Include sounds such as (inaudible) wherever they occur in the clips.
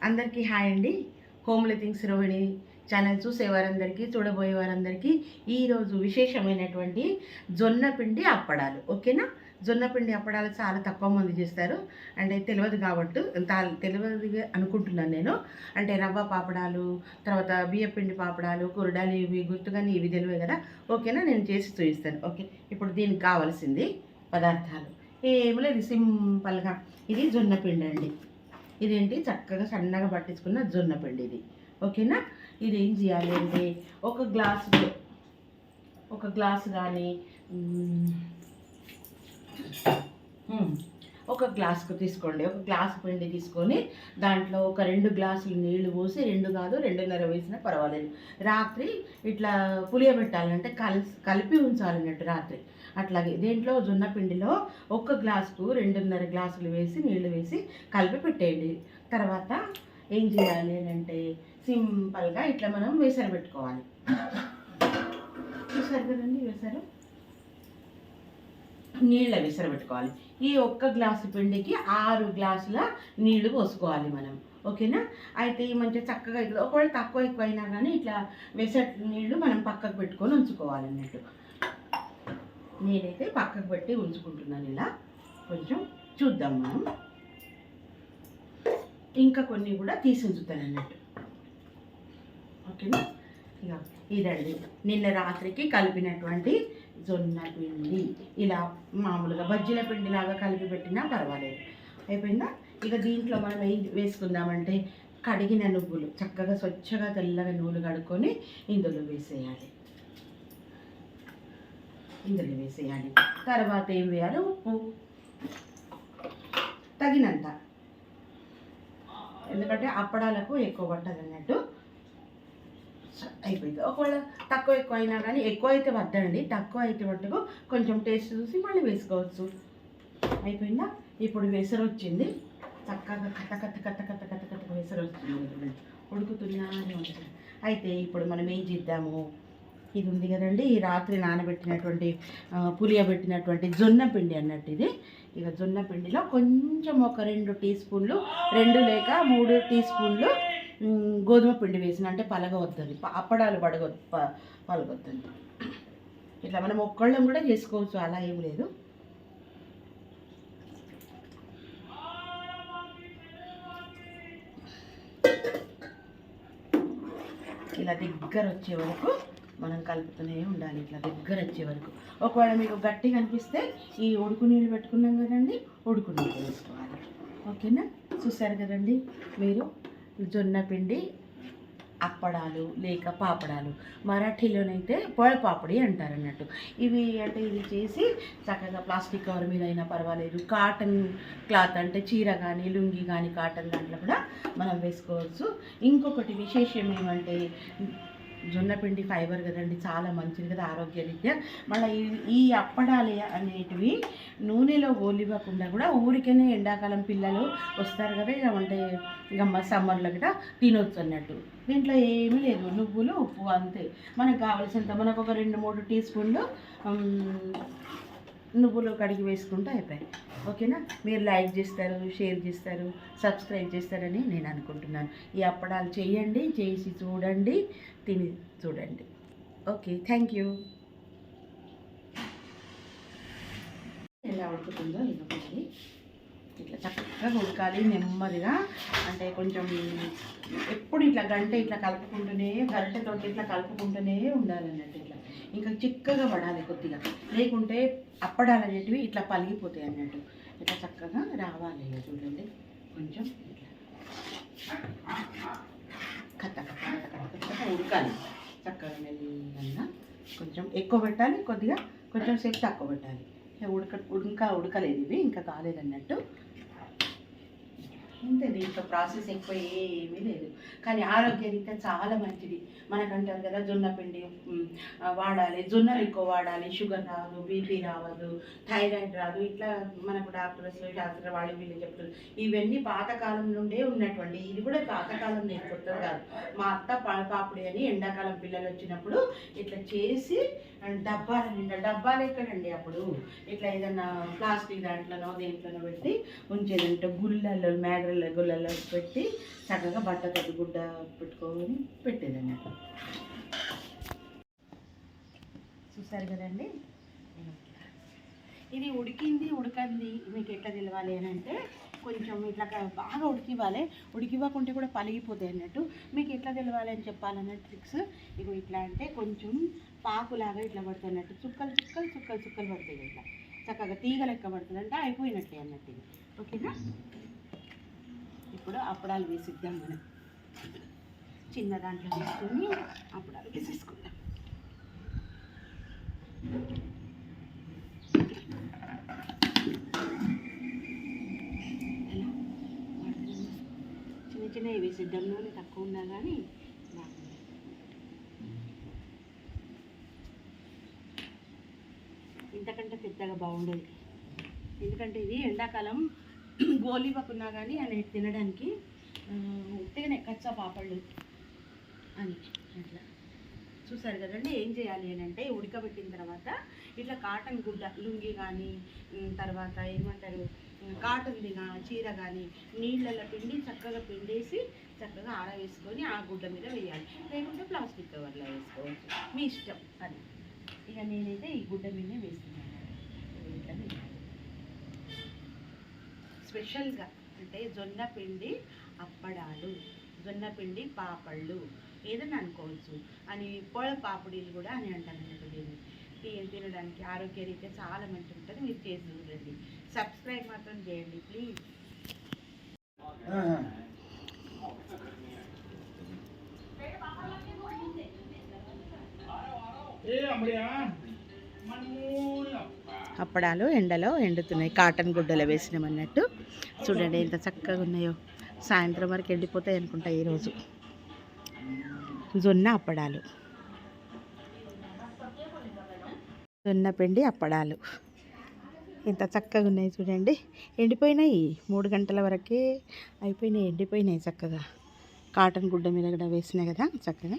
అందరికీ హాయ్ అండి. Homely things Rohini channel చూసే వారందరికీ చూడబోయే వారందరికీ ఈరోజు విశేషమైనటువంటి జొన్న పిండి అప్పడాలు. ఓకేనా? జొన్న పిండి అప్పడాలు చాలా తక్కువ మంది చేస్తారు. అంటే తెలియదు కాబట్టి తెలియదు అనుకుంటున్నాను నేను. అంటే రవ్వ పాపడాలు తర్వాత బియ్య పిండి పాపడాలు కురడాలు ఇవి గుర్తుగానే ఇవి తెలివే కదా. ఓకేనా? నేను చేసి చూపిస్తాను. ఓకే? ఇప్పుడు దీనికి కావాల్సింది పదార్థాలు. ఏమి లేదు సింపుల్గా. ఇది జొన్న పిండి అండి ఇదేంటి? చక్కగా సన్నగా పట్టించుకున్న జొన్న పిండి ఇది. ఓకేనా? ఇది ఏం చేయాలి అంటే ఒక గ్లాసు ఒక గ్లాసు కానీ ఒక గ్లాసుకు తీసుకోండి. ఒక గ్లాసు పిండి తీసుకొని దాంట్లో ఒక రెండు గ్లాసులు నీళ్ళు పోసి రెండు కాదు రెండున్నర వేసినా పర్వాలేదు. రాత్రి ఇట్లా పులియబెట్టాలంటే కలిసి కలిపి ఉంచాలన్నట్టు రాత్రి. అట్లాగే దేంట్లో జొన్న పిండిలో ఒక్క గ్లాసుకు రెండున్నర గ్లాసులు వేసి నీళ్ళు వేసి కలిపి పెట్టేయండి. తర్వాత ఏం చేయాలి అంటే సింపుల్గా ఇట్లా మనం వేసరి పెట్టుకోవాలి. చూసారు కదండి వేసారు నీళ్ళ విసర పెట్టుకోవాలి. ఈ ఒక్క గ్లాసు పిండికి ఆరు గ్లాసుల నీళ్ళు పోసుకోవాలి మనం. ఓకేనా? అయితే ఈ మంచిగా చక్కగా ఇట్లా ఒకవేళ తక్కువ ఎక్కువ అయినా కానీ ఇట్లా వేసే నీళ్ళు మనం పక్కకు పెట్టుకొని ఉంచుకోవాలి అన్నట్టు. నేనైతే పక్కకు పెట్టి ఉంచుకుంటున్నాను ఇలా. కొంచెం చూద్దాం మనం. ఇంకా కొన్ని కూడా తీసి ఉంచుతాను అన్నట్టు. ఓకేనా? ఇక ఇదండి. నిన్న రాత్రికి కలిపినటువంటి జొన్న పిండి. ఇలా మామూలుగా బజ్జీల పిండి లాగా కలిపి పెట్టినా పర్వాలేదు. అయిపోయిందా? ఇక దీంట్లో మనం ఏం వేసుకుందామంటే కడిగిన నువ్వులు. చక్కగా స్వచ్ఛగా తెల్లగా నువ్వులు కడుక్కొని ఇందులో వేసేయాలి. ఇందులో వేసేయాలి. తర్వాత ఏం వేయాలి? ఉప్పు. తగినంత. ఎందుకంటే అప్పడాలకు ఎక్కువ పట్టదు అన్నట్టు. అయిపోయింది. ఒకవేళ తక్కువ ఎక్కువ అయినా కానీ ఎక్కువ అయితే వద్దండి. తక్కువ అయితే మట్టుకు కొంచెం టేస్ట్ చూసి మళ్ళీ వేసుకోవచ్చు. అయిపోయిందా? ఇప్పుడు వెసరు వచ్చింది. చక్కగా కథ కథ కథ కథ కథ కథ వెసరు వచ్చింది. ఉడుకుతున్నా ఉంటుంది. అయితే ఇప్పుడు మనం ఏం చేద్దాము? ఇది ఉంది కదండి. ఈ రాత్రి నానబెట్టినటువంటి పులియబెట్టినటువంటి జొన్న పిండి అన్నట్టు ఇది. ఇక జొన్న పిండిలో కొంచెం ఒక రెండు టీ స్పూన్లు రెండు లేక మూడు టీ స్పూన్లు గోధుమ పిండి వేసిన అంటే పలగవద్దని అప్పడాలు పడగ పలగొద్దండి. ఇట్లా మనం ఒక్కళ్ళం కూడా చేసుకోవచ్చు అలా ఏం లేదు. ఇలా దగ్గర వచ్చే వరకు మనం కలుపుతూనే ఉండాలి. ఇట్లా దగ్గర వచ్చే వరకు. ఒకవేళ మీకు గట్టిగా అనిపిస్తే ఈ ఉడుకు నీళ్ళు పెట్టుకున్నాం కదండి ఉడుకు నీళ్ళు వేసుకోవాలి. ఓకేనా? చూసారు కదండి మీరు? జొన్న పిండి అప్పడాలు లేక పాపడాలు. మరాఠీలోనైతే పొడపాపడి అంటారు అన్నట్టు ఇవి అంటే ఇది చేసి చక్కగా ప్లాస్టిక్ కవర్ మీద అయినా పర్వాలేదు. కాటన్ క్లాత్ అంటే చీర కానీ లుంగి కానీ కాటన్ దాంట్లో కూడా మనం వేసుకోవచ్చు. ఇంకొకటి విశేషం ఏమంటే జొన్న పిండి ఫైబర్ కదండి చాలా మంచిది కదా ఆరోగ్యరీత్యా. మళ్ళీ ఈ ఈ అప్పడాలు అనేటివి నూనెలో ఓలివ్వకుండా కూడా ఊరికనే ఎండాకాలం పిల్లలు వస్తారు కదా ఇక అంటే ఇక సమ్మర్లో కూడా తినొచ్చు అన్నట్టు. దీంట్లో ఏమీ లేదు నువ్వులు ఉప్పు అంతే. మనకు కావాల్సినంత మనకు ఒక రెండు మూడు టీ స్పూన్లు నువ్వులు కడిగి వేసుకుంటే అయిపోయాయి. ఓకేనా? మీరు లైక్ చేస్తారు షేర్ చేస్తారు సబ్స్క్రైబ్ చేస్తారని నేను అనుకుంటున్నాను. ఈ అప్పడాలు చేయండి చేసి చూడండి తిని చూడండి. Okay thank you. ఎలా ఉడుకుతుందో ఇవ్వండి ఇట్లా చక్కగా ఉడకాలి నెమ్మదిగా. అంటే కొంచెం ఎప్పుడు ఇట్లా గంట ఇట్లా కలుపుకుంటూనే గంటతో ఇట్లా కలుపుకుంటూనే ఉండాలన్నట్టు ఇట్లా. ఇంకా చిక్కగా పడాలి కొద్దిగా. లేకుంటే అప్పడాలు అనేటివి ఇట్లా పలిగిపోతాయి అన్నట్టు. ఇట్లా చక్కగా రావాలి చూడండి. కొంచెం ఇట్లా. కట్ట ఉడకాలి. చక్కగా మెల్లగా కొంచెం ఎక్కువ పెట్టాలి కొద్దిగా కొంచెం సేపు తక్కువ పెట్టాలి. ఉడక ఇంకా ఉడకలేదు ఇవి ఇంకా కాలేదన్నట్టు. అంతే దీంట్లో ప్రాసెస్ ఎక్కువ ఏమీ లేదు. కానీ ఆరోగ్యరీత్యా చాలా మంచిది. మనకంటారు కదా జొన్న పిండి వాడాలి. జొన్నలు ఎక్కువ వాడాలి. షుగర్ రాదు బీపీ రావద్దు థైరాయిడ్ రాదు. ఇట్లా మనకు డాక్టర్స్ డాక్టర్ వాళ్ళు వీళ్ళు చెప్తారు ఇవన్నీ పాతకాలం నుండే ఉన్నటువంటి ఇది కూడా పాతకాలం నేను కొత్తది కాదు. మా అత్త పా- అని ఎండాకాలం పిల్లలు వచ్చినప్పుడు ఇట్లా చేసి డబ్బాల నిండా డబ్బాలు ఎక్కడండి అప్పుడు? ఇట్లా ఏదన్నా ప్లాస్టిక్ దాంట్లోనో దేంట్లోనో పెట్టి ఉంచేదంటే. గుళ్ళల్లో మేడ కర్రల గుళ్ళలో పెట్టి చక్కగా బట్ట తగ్గు గుడ్డ పెట్టుకొని పెట్టేది అన్నట్టు చూసారు కదండి? ఇది ఉడికింది ఉడకంది మీకు ఎట్లా తెలవాలి అని అంటే కొంచెం ఇట్లా బాగా ఉడికివ్వాలి. ఉడికివ్వకుంటే కూడా పలిగిపోతాయి అన్నట్టు. మీకు ఎట్లా తెలవాలి అని చెప్పాలన్న ట్రిక్స్ ఇగో ఇట్లా అంటే కొంచెం పాకులాగా ఇట్లా పడుతుంది అన్నట్టు. చుక్కలు చుక్కలు చుక్కలు చుక్కలు పడతాయి ఇట్లా. చక్కగా తీగ లెక్క పడుతుంది అంటే అయిపోయినట్లే అన్నట్టు ఓకేనా? ఇప్పుడు అప్పడాలు వేసిద్దాం మనం. చిన్న దాంట్లో వేసుకొని అప్పడాలు వేసేసుకుందాం. చిన్న చిన్నవి వేసిద్దాం నూనె తక్కువ ఉన్నా కానీ బాగుంది ఇంతకంటే పెద్దగా బాగుండదు. ఎందుకంటే ఇది ఎండాకాలం గోలివ్వకున్నా కానీ అని తినడానికి ఉత్తగానే కచ్చా పాపళ్ళు అని అట్లా. చూసారు కదండి ఏం చేయాలి అని అంటే ఉడకబెట్టిన తర్వాత ఇట్లా కాటన్ గుడ్డ లుంగి కానీ తర్వాత ఏమంటారు కాటన్ది చీర కానీ నీళ్ళల్లో పిండి చక్కగా పిండేసి చక్కగా ఆరవేసుకొని ఆ గుడ్డ మీద వేయాలి. లేకుంటే ప్లాస్టిక్ కవర్లో వేసుకోవచ్చు. మీ ఇష్టం అది ఇక నేనైతే ఈ గుడ్డ మీదనే వేస్తున్నాను. ఇట్లా వేయాలి. స్పెషల్గా అంటే జొన్న పిండి అప్పడాలు జొన్న పిండి పాపళ్ళు ఏదైనా అనుకోవచ్చు. అని పొడ పాపిడీలు కూడా అని అంటారు అన్నట్టు దీన్ని. తినడానికి ఆరోగ్యరీత్యా చాలా మంచి ఉంటుంది. మీరు చేసి చూడండి. సబ్స్క్రైబ్ మాత్రం చేయండి ప్లీజ్. అప్పడాలు ఎండలో ఎండుతున్నాయి. కాటన్ గుడ్డలో వేసినామన్నట్టు. చూడండి ఎంత చక్కగా ఉన్నాయో సాయంత్రం వరకు వెళ్ళిపోతాయి అనుకుంటా ఈరోజు. జొన్న అప్పడాలు. జొన్న పిండి అప్పడాలు. ఎంత చక్కగా ఉన్నాయి చూడండి. ఎండిపోయినాయి. మూడు గంటల వరకే అయిపోయినాయి. ఎండిపోయినాయి చక్కగా. కాటన్ గుడ్డ మీద కూడా వేసినాయి కదా చక్కగా.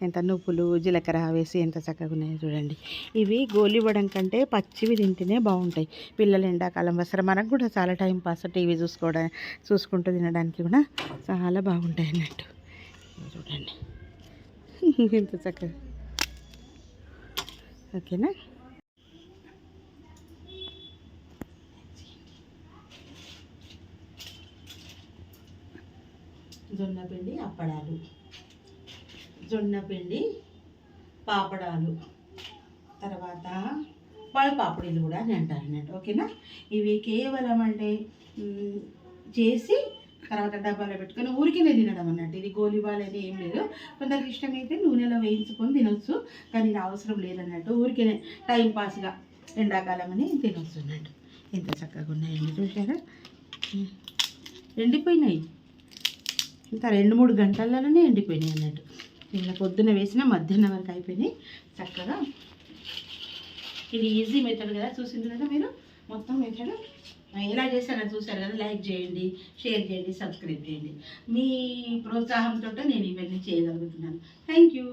ఎంత నువ్వులు జీలకర్ర వేసి ఎంత చక్కగా ఉన్నాయో చూడండి. ఇవి గోలివ్వడం కంటే పచ్చివి తింటేనే బాగుంటాయి. పిల్లలు ఎండాకాలం వస్తారు మనకు కూడా చాలా టైం పాస్ టీవీ చూసుకోవడం చూసుకుంటూ తినడానికి కూడా చాలా బాగుంటాయి అన్నట్టు. చూడండి. (laughs) ఎంత చక్కగా. ఓకేనా? జొన్న పిండి అప్పడాలు. జొన్న పిండి పాపడాలు. తర్వాత పഴపాపిడీలు కూడా అని అంటారు అన్నట్టు ఓకేనా? ఇవి కేవలం అంటే చేసి తర్వాత డబ్బాలో పెట్టుకొని ఊరికినే తినడం అన్నట్టు. ఇది గోలిబాలని ఏం లేదు. కొందరికి ఇష్టమైతే నూనెలో వేయించుకొని తినొచ్చు. కానీ ఇది అవసరం లేదన్నట్టు ఊరికినే టైంపాస్గా ఎండాకాలం అని తినొచ్చు అన్నట్టు. ఎంత చక్కగా ఉన్నాయండి చూసారా ఎండిపోయినాయి. ఇంకా రెండు మూడు గంటలలోనే ఎండిపోయినాయి అన్నట్టు. నిన్న పొద్దున వేసిన మధ్యాహ్నం వరకు అయిపోయినాయి. చక్కగా ఇది ఈజీ మెథడ్ కదా చూసింది కదా మీరు? మొత్తం మెథడ్ ఎలా చేశారో చూసారు కదా లైక్ చేయండి షేర్ చేయండి సబ్స్క్రైబ్ చేయండి. మీ ప్రోత్సాహంతో నేను ఇవన్నీ చేయగలుగుతున్నాను. Thank you